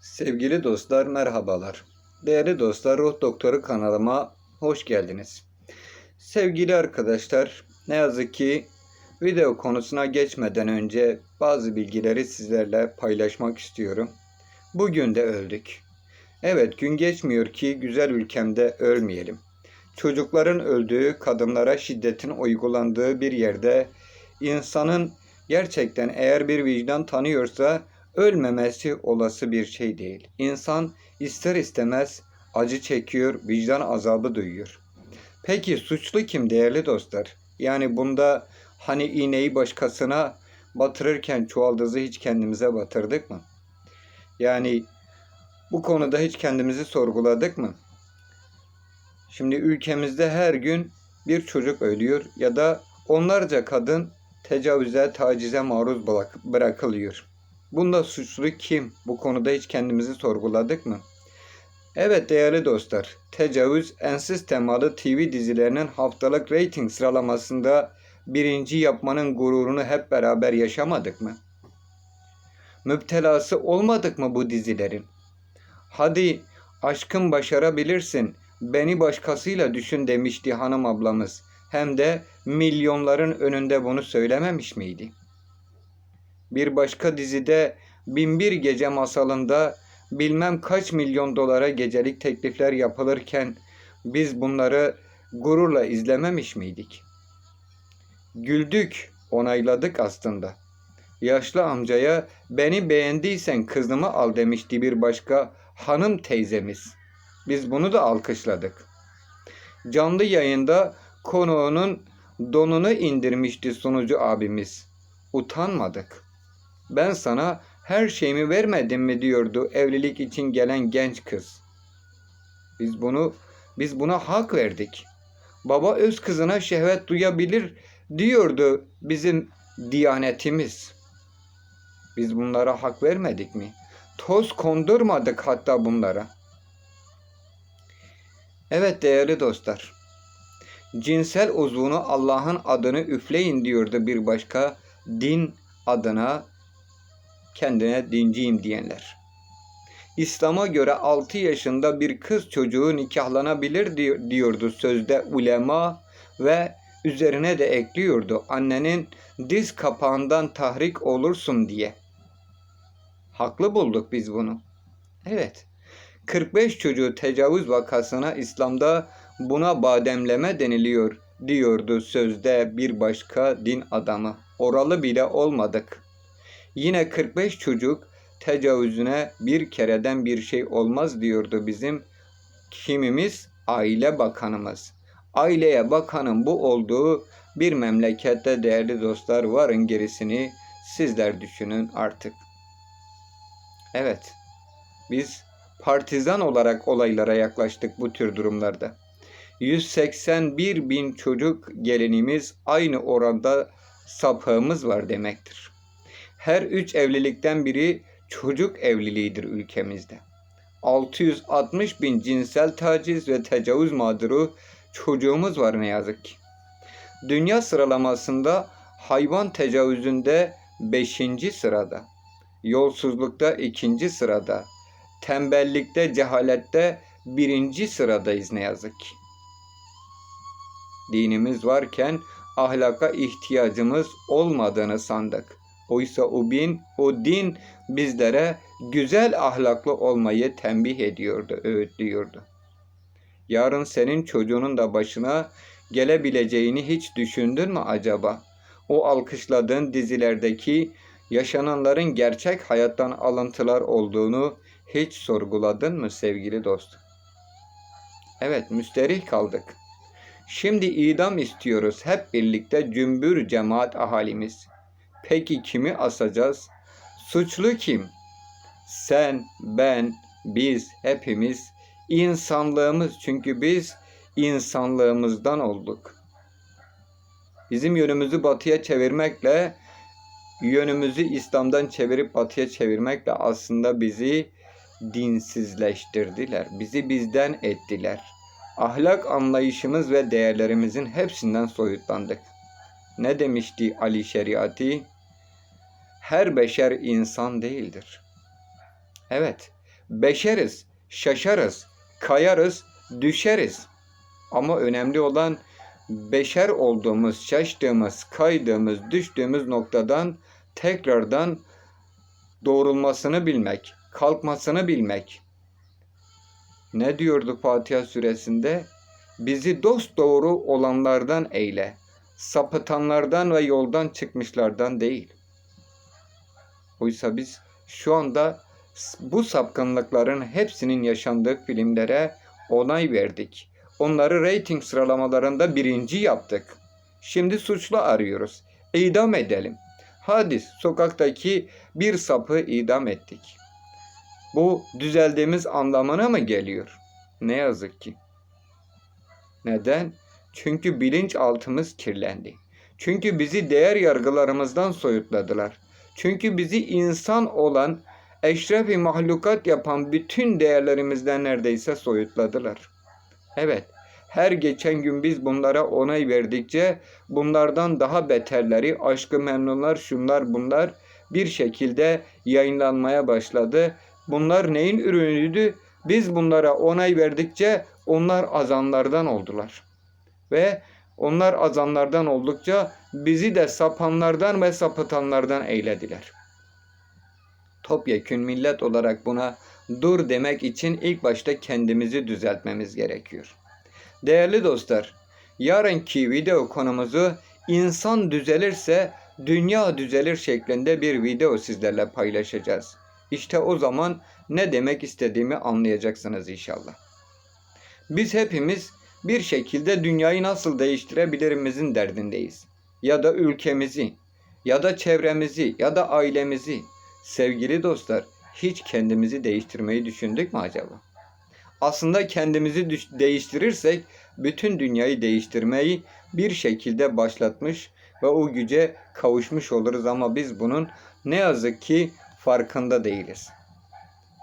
Sevgili dostlar merhabalar. Değerli dostlar Ruh Doktoru kanalıma hoş geldiniz. Sevgili arkadaşlar ne yazık ki video konusuna geçmeden önce bazı bilgileri sizlerle paylaşmak istiyorum. Bugün de öldük. Evet gün geçmiyor ki güzel ülkemde ölmeyelim. Çocukların öldüğü, kadınlara şiddetin uygulandığı bir yerde insanın gerçekten eğer bir vicdan tanıyorsa ölmemesi olası bir şey değil. İnsan ister istemez acı çekiyor, vicdan azabı duyuyor. Peki suçlu kim değerli dostlar? Yani bunda hani iğneyi başkasına batırırken çuvaldızı hiç kendimize batırdık mı? Yani bu konuda hiç kendimizi sorguladık mı? Şimdi ülkemizde her gün bir çocuk ölüyor ya da onlarca kadın tecavüze, tacize maruz bırak- bırakılıyor. Bunda suçlu kim? Bu konuda hiç kendimizi sorguladık mı? Evet değerli dostlar, tecavüz ensiz temalı TV dizilerinin haftalık reyting sıralamasında birinci yapmanın gururunu hep beraber yaşamadık mı? Müptelası olmadık mı bu dizilerin? Hadi aşkın başarabilirsin, beni başkasıyla düşün demişti hanım ablamız. Hem de milyonların önünde bunu söylememiş miydi? Bir başka dizide Binbir Gece masalında bilmem kaç milyon dolara gecelik teklifler yapılırken biz bunları gururla izlememiş miydik? Güldük, onayladık aslında. Yaşlı amcaya beni beğendiysen kızımı al demişti bir başka hanım teyzemiz. Biz bunu da alkışladık. Canlı yayında konuğunun donunu indirmişti sunucu abimiz. Utanmadık. Ben sana her şeyimi vermedim mi diyordu evlilik için gelen genç kız. Biz bunu biz buna hak verdik. Baba öz kızına şehvet duyabilir diyordu bizim diyanetimiz. Biz bunlara hak vermedik mi? Toz kondurmadık hatta bunlara. Evet değerli dostlar. Cinsel uzvunu Allah'ın adını üfleyin diyordu bir başka din adına kendine dinciyim diyenler. İslam'a göre 6 yaşında bir kız çocuğu nikahlanabilir diyor- diyordu sözde ulema ve üzerine de ekliyordu annenin diz kapağından tahrik olursun diye. Haklı bulduk biz bunu. Evet. 45 çocuğu tecavüz vakasına İslam'da buna bademleme deniliyor diyordu sözde bir başka din adamı. Oralı bile olmadık. Yine 45 çocuk tecavüzüne bir kereden bir şey olmaz diyordu bizim kimimiz aile bakanımız. Aileye bakanın bu olduğu bir memlekette değerli dostlar varın gerisini sizler düşünün artık. Evet. Biz partizan olarak olaylara yaklaştık bu tür durumlarda. 181 bin çocuk gelinimiz aynı oranda sapığımız var demektir. Her üç evlilikten biri çocuk evliliğidir ülkemizde. 660 bin cinsel taciz ve tecavüz mağduru çocuğumuz var ne yazık ki. Dünya sıralamasında hayvan tecavüzünde 5. sırada, yolsuzlukta 2. sırada, tembellikte, cehalette 1. sıradayız ne yazık ki. Dinimiz varken ahlaka ihtiyacımız olmadığını sandık. Oysa o bin, o din bizlere güzel ahlaklı olmayı tembih ediyordu, öğütlüyordu. Yarın senin çocuğunun da başına gelebileceğini hiç düşündün mü acaba? O alkışladığın dizilerdeki yaşananların gerçek hayattan alıntılar olduğunu hiç sorguladın mı sevgili dost? Evet, müsterih kaldık. Şimdi idam istiyoruz hep birlikte cümbür cemaat ahalimiz. Peki kimi asacağız? Suçlu kim? Sen, ben, biz, hepimiz insanlığımız çünkü biz insanlığımızdan olduk. Bizim yönümüzü batıya çevirmekle yönümüzü İslam'dan çevirip batıya çevirmekle aslında bizi dinsizleştirdiler. Bizi bizden ettiler. Ahlak anlayışımız ve değerlerimizin hepsinden soyutlandık. Ne demişti Ali Şeriati? Her beşer insan değildir. Evet, beşeriz, şaşarız, kayarız, düşeriz. Ama önemli olan beşer olduğumuz, şaştığımız, kaydığımız, düştüğümüz noktadan tekrardan doğrulmasını bilmek, kalkmasını bilmek. Ne diyordu Fatiha suresinde? Bizi dost doğru olanlardan eyle. Sapıtanlardan ve yoldan çıkmışlardan değil. Oysa biz şu anda bu sapkınlıkların hepsinin yaşandığı filmlere onay verdik. Onları reyting sıralamalarında birinci yaptık. Şimdi suçlu arıyoruz. İdam edelim. Hadi sokaktaki bir sapı idam ettik. Bu düzeldiğimiz anlamına mı geliyor? Ne yazık ki. Neden? Çünkü bilinçaltımız kirlendi. Çünkü bizi değer yargılarımızdan soyutladılar. Çünkü bizi insan olan, eşrefi mahlukat yapan bütün değerlerimizden neredeyse soyutladılar. Evet, her geçen gün biz bunlara onay verdikçe bunlardan daha beterleri, aşkı memnunlar, şunlar bunlar bir şekilde yayınlanmaya başladı. Bunlar neyin ürünüydü? Biz bunlara onay verdikçe onlar azanlardan oldular. Ve onlar azanlardan oldukça bizi de sapanlardan ve sapıtanlardan eylediler. Topyekün millet olarak buna dur demek için ilk başta kendimizi düzeltmemiz gerekiyor. Değerli dostlar, yarınki video konumuzu insan düzelirse dünya düzelir şeklinde bir video sizlerle paylaşacağız. İşte o zaman ne demek istediğimi anlayacaksınız inşallah. Biz hepimiz bir şekilde dünyayı nasıl değiştirebilirimizin derdindeyiz. Ya da ülkemizi, ya da çevremizi, ya da ailemizi. Sevgili dostlar, hiç kendimizi değiştirmeyi düşündük mü acaba? Aslında kendimizi değiştirirsek bütün dünyayı değiştirmeyi bir şekilde başlatmış ve o güce kavuşmuş oluruz ama biz bunun ne yazık ki farkında değiliz.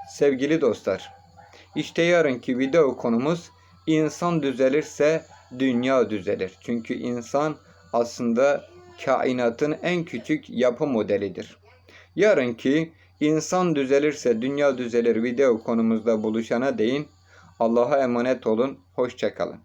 Sevgili dostlar, işte yarınki video konumuz insan düzelirse dünya düzelir. Çünkü insan aslında kainatın en küçük yapı modelidir. Yarınki insan düzelirse dünya düzelir video konumuzda buluşana değin Allah'a emanet olun. Hoşçakalın.